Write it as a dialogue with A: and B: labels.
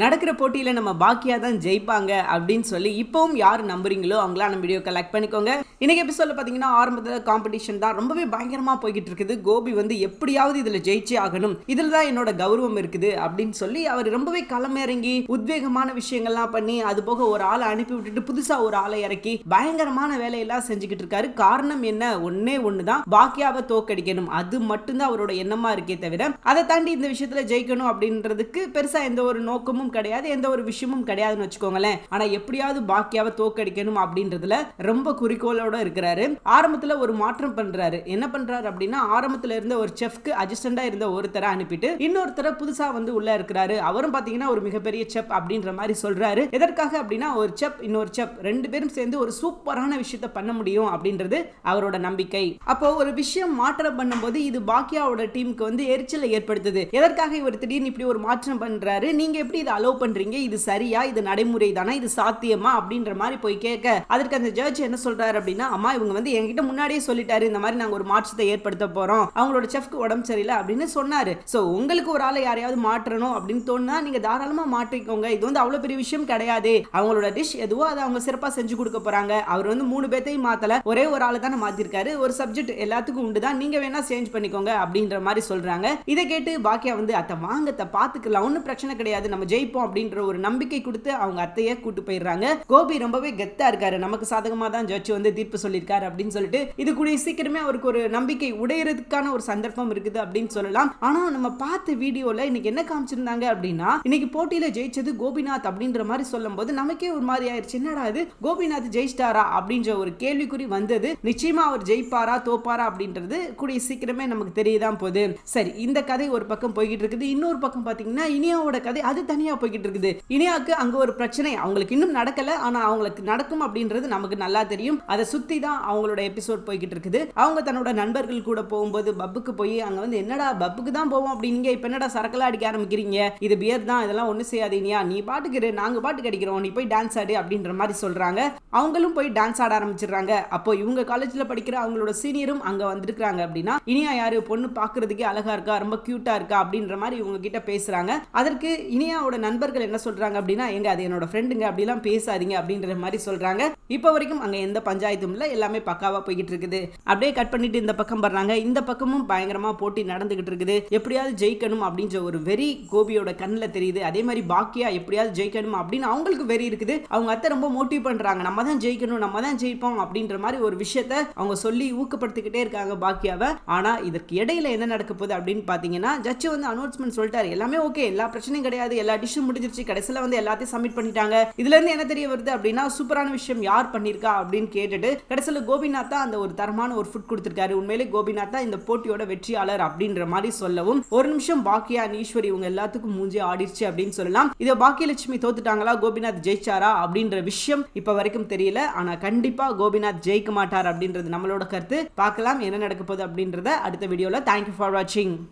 A: நடக்கிற போட்டியில் நம்ம பாக்கியாக தான் ஜெயிப்பாங்க அப்படின்னு சொல்லி இப்போவும் யார் நம்புறீங்களோ அவங்களா நம்ம வீடியோ கலெக்ட் பண்ணிக்கோங்க. இன்றைக்கி எபிசோடில் பார்த்தீங்கன்னா ஆரம்பத்தில் காம்படிஷன் தான் ரொம்பவே பயங்கரமாக போய்கிட்டு இருக்குது. கோபி வந்து எப்படியாவது இதில் ஜெயிச்சே ஆகணும். இதில் தான் என்னோட கௌரவம் இருக்குது அப்படின்னு சொல்லி அவர் ரொம்பவே களமிறங்கி உத்வேகமான விஷயங்கள்லாம் பண்ணி அது போக ஒரு ஆளை அனுப்பி விட்டுட்டு புதுசாக ஒரு ஆளை இறக்கி பயங்கரமான வேலையெல்லாம் செஞ்சுக்கிட்டு இருக்காரு. காரணம் என்ன? ஒன்னே ஒன்று தான் பாக்கியாவை தோக்கடிக்கணும் அது மட்டும்தான் அவரோட எண்ணமாக இருக்கே தவிர அதை தாண்டி இந்த விஷயத்தில் ஜெயிக்கணும் அப்படின்றதுக்கு பெருசாக எந்த ஒரு நோக்கமும் கிடையாது எந்த ஒரு விஷயமும் கிடையாதுன்னு வச்சுக்கோங்களேன். ஆனா எப்படியாவது பாக்கியாவை தோக்கடிக்கணும் அப்படின்றதுல ரொம்ப குறிக்கோளோட இருக்கிறாரு. ஆரம்பத்துல ஒரு மாற்றம் பண்றாரு. என்ன பண்றாரு அப்படின்னா ஆரம்பத்துல இருந்த ஒரு செஃப்க்கு அசிஸ்டண்டா இருந்த ஒருத்தரை அனுப்பிட்டு இன்னொருத்தரை புதுசா வந்து உள்ள இருக்கிறாரு. அவரும் பாத்தீங்கன்னா ஒரு மிகப்பெரிய செப் அப்படின்ற மாதிரி சொல்றாரு. எதற்காக அப்படின்னா ஒரு செப் இன்னொரு செப் ரெண்டு பேரும் சேர்ந்து ஒரு சூப்பரான விஷயத்த பண்ண முடியும் அப்படின்றது அவரோட நம்பிக்கை. அப்போ ஒரு விஷயம் மாற்றம் பண்ணும்போது இது பாக்கியாவோட டீமுக்கு வந்து எரிச்சலை ஏற்படுத்துது. எதற்காக இவர் திடீர்னு இப்படி ஒரு மாற்றம் பண்றாரு? நீங்க எப்படி இதை அலோவ் பண்றீங்க? இது சரியா? இது நடைமுறை தானா இது சாத்தியமா? அப்படின்ற மாதிரி போய் கேட்க. அதற்கு அந்த ஜட்ஜ் என்ன சொல்றாரு அப்படின்னா அம்மா இவங்க வந்து என்கிட்ட முன்னாடியே சொல்லிட்டாரு. இந்த மாதிரி நாங்க ஒரு மாற்றத்தை ஏற்படுத்த போறோம். அவங்களோட செஃப்க்கு உடம்பு சரியில்லை அப்படின்னு சொன்னாரு. சோ உங்களுக்கு ஒரு ஆளை யாரையாவது மாற்றணும் அப்படின்னு தோணுனா நீங்க தாராளமா மாற்றிக்கோங்க. இது வந்து அவ்வளவு பெரிய விஷயம் கிடையாது. அவங்களோட டிஷ் எதுவோ அதை அவங்க சிறப்பா செஞ்சு கொடுக்க போறாங்க. அவர் வந்து மூணு பேர்த்தையும் மாத்தல. ஒரே ஒரு ஆளை தானே மாத்திருக்காரு. ஒரு சப்ஜெக்ட் எல்லாத்துக்கும் உண்டு தான். நீங்க வேணா சேஞ்ச் பண்ணிக்கோங்க அப்படின்ற மாதிரி சொல்றாங்க. இதை கேட்டு பாக்கியா வந்து அத்தை வாங்கத்தை பாத்துக்கலாம். ஒன்றும் பிரச்சனை கிடையாது. நம்ம ஜெயிப்போம் அப்படின்ற ஒரு நம்பிக்கை கொடுத்து அவங்க அத்தையை கூட்டு போயிடுறாங்க. கோபி ரொம்பவே கெத்தா இருக்காரு. நமக்கு சாதகமா தான் ஜட்ஜ் வந்து தீர்ப்பு சொல்லியிருக்காரு அப்படின்னு சொல்லிட்டு இது கூடிய சீக்கிரமே அவருக்கு ஒரு நம்பிக்கை உடையறதுக்கான ஒரு சந்தர்ப்பம் இருக்குது அப்படின்னு சொல்லலாம். ஆனா நம்ம பார்த்த வீடியோல இன்னைக்கு என்ன காமிச்சிருந்தாங்க அப்படின்னா இன்னைக்கு போட்டியில ஜெயிச்சது கோபிநாத் அப்படின்ற மாதிரி சொல்லும் போது நமக்கே ஒரு மாதிரி ஆயிடுச்சு என்னடா இது? கோபிநாத் ஜெயிச்சிட்டாரா? அப்படின்ற ஒரு கேள்விக்குறி வந்தது. நிச்சயமா அவர் ஜெயிப்பாரா தோப்பாரா அப்படின்றது கூடிய சீக்கிரமே நமக்கு தெரியதான் போகுது. சரி இந்த கதை ஒரு பக்கம் போய்கிட்டு இருக்குது. இன்னொரு பக்கம் பாத்தீங்கன்னா இனியாவோட கதை அது தனியா போய்கிட்டு இருக்குது. இனியாவுக்கு அங்க ஒரு பிரச்சனை. அவங்களுக்கு இன்னும் நடக்கல. ஆனா அவங்களுக்கு நடக்கும் அப்படின்றது நமக்கு நல்லா தெரியும். அதை சுத்தி தான் அவங்களோட எபிசோட் போய்கிட்டு இருக்குது. அவங்க தன்னோட நண்பர்கள் கூட போகும்போது பப்புக்கு போய் அங்க வந்து என்னடா பப்புக்கு தான் போவோம் அப்படிங்க இப்ப என்னடா சரக்கெல்லாம் அடிக்க ஆரம்பிக்கிறீங்க? இது பியர் தான். இதெல்லாம் ஒண்ணு இனியா. நீ பாட்டுக்கு நாங்க பாட்டுக்கு அடிக்கிறோம் நீ போய் டான்ஸ் ஆடு அப்படின்ற மாதிரி சொல்றாங்க. அவங்களும் போய் டான்ஸ் ஆட ஆரம்பிச்சிடுறாங்க. அப்போ இவங்க காலேஜ்ல படிக்கிற அவங்களோட சீனியரும் அங்க வந்திருக்காங்க அப்படின்னா இனியா யாரு? பொண்ணு பாக்குறதுக்கே அழகா இருக்கா? ரொம்ப கியூட்டா இருக்கா? அப்படின்ற மாதிரி இவங்க கிட்ட பேசுறாங்க. அதற்கு இனியாவோட நண்பர்கள் என்ன சொல்றாங்க அப்படின்னா எங்க அது என்னோட ஃப்ரெண்டுங்க அப்படிலாம் பேசாதீங்க அப்படின்ற மாதிரி சொல்றாங்க. இப்போ வரைக்கும் அங்க எந்த பஞ்சாயத்தும் இல்ல எல்லாமே பக்காவா போய்கிட்டு இருக்குது. அப்படியே கட் பண்ணிட்டு இந்த பக்கம் வர்றாங்க இந்த பக்கமும் பயங்கரமா போட்டி நடந்துகிட்டு இருக்குது. எப்படியாவது ஜெயிக்கணும் அப்படின்ற ஒரு வெறி கோபியோட கண்ணில் தெரியுது. அதே மாதிரி பாக்கியா எப்படியாவது ஜெயிக்கணும் அப்படின்னு அவங்களுக்கு வெறி இருக்குது. அவங்க அத்தை ரொம்ப மோட்டிவ் பண்றாங்க. நம்ம தான் ஜெயிக்கணும் நம்ம தான் ஜெயிப்போம் அப்படின்ற மாதிரி ஒரு விஷயத்த அவங்க சொல்லி ஊக்கப்படுத்திக்கிட்டே இருக்காங்க பாக்கியாவை. ஆனா இதற்கு இடையில என்ன நடக்க போகுது அப்படின்னு பாத்தீங்கன்னா ஜட்ஜ் வந்து அனௌன்ஸ்மெண்ட் சொல்லிட்டாரு. எல்லாமே ஓகே எல்லா பிரச்சனையும் கிடையாது எல்லா டிஷ்ஷும் முடிஞ்சிருச்சு. கடைசியில் வந்து எல்லாத்தையும் சப்மிட் பண்ணிட்டாங்க. இதுல இருந்து என்ன தெரிய வருது அப்படின்னா சூப்பரான விஷயம் யார் பண்ணிருக்கா அப்படின்னு கேட்டுட்டு கடைசியில் கோபிநாத் தான் அந்த ஒரு தரமான ஒரு ஃபுட் கொடுத்துருக்காரு. உண்மையிலே கோபிநாத் தான் இந்த போட்டியோட வெற்றியாளர் அப்படின்ற மாதிரி சொல்லவும் ஒரு நிமிஷம் பாக்கியா ஈஸ்வரி இவங்க எல்லாத்துக்கும் மூஞ்சி ஆடிருச்சு அப்படின்னு சொல்லலாம். இதை பாக்கியலட்சுமி தோத்துட்டாங்களா? கோபிநாத் ஜெயிச்சாரா? அப்படின்ற விஷயம் இப்ப வரைக்கும் தெரியல. ஆனா கண்டிப்பா கோபிநாத் ஜெயிக்க மாட்டார் அப்படின்றது நம்மளோட கருத்து. பார்க்கலாம் என்ன நடக்க போகுது அப்படின்றத அடுத்த வீடியோல தேங்க்யூ ஃபார் வாட்சிங்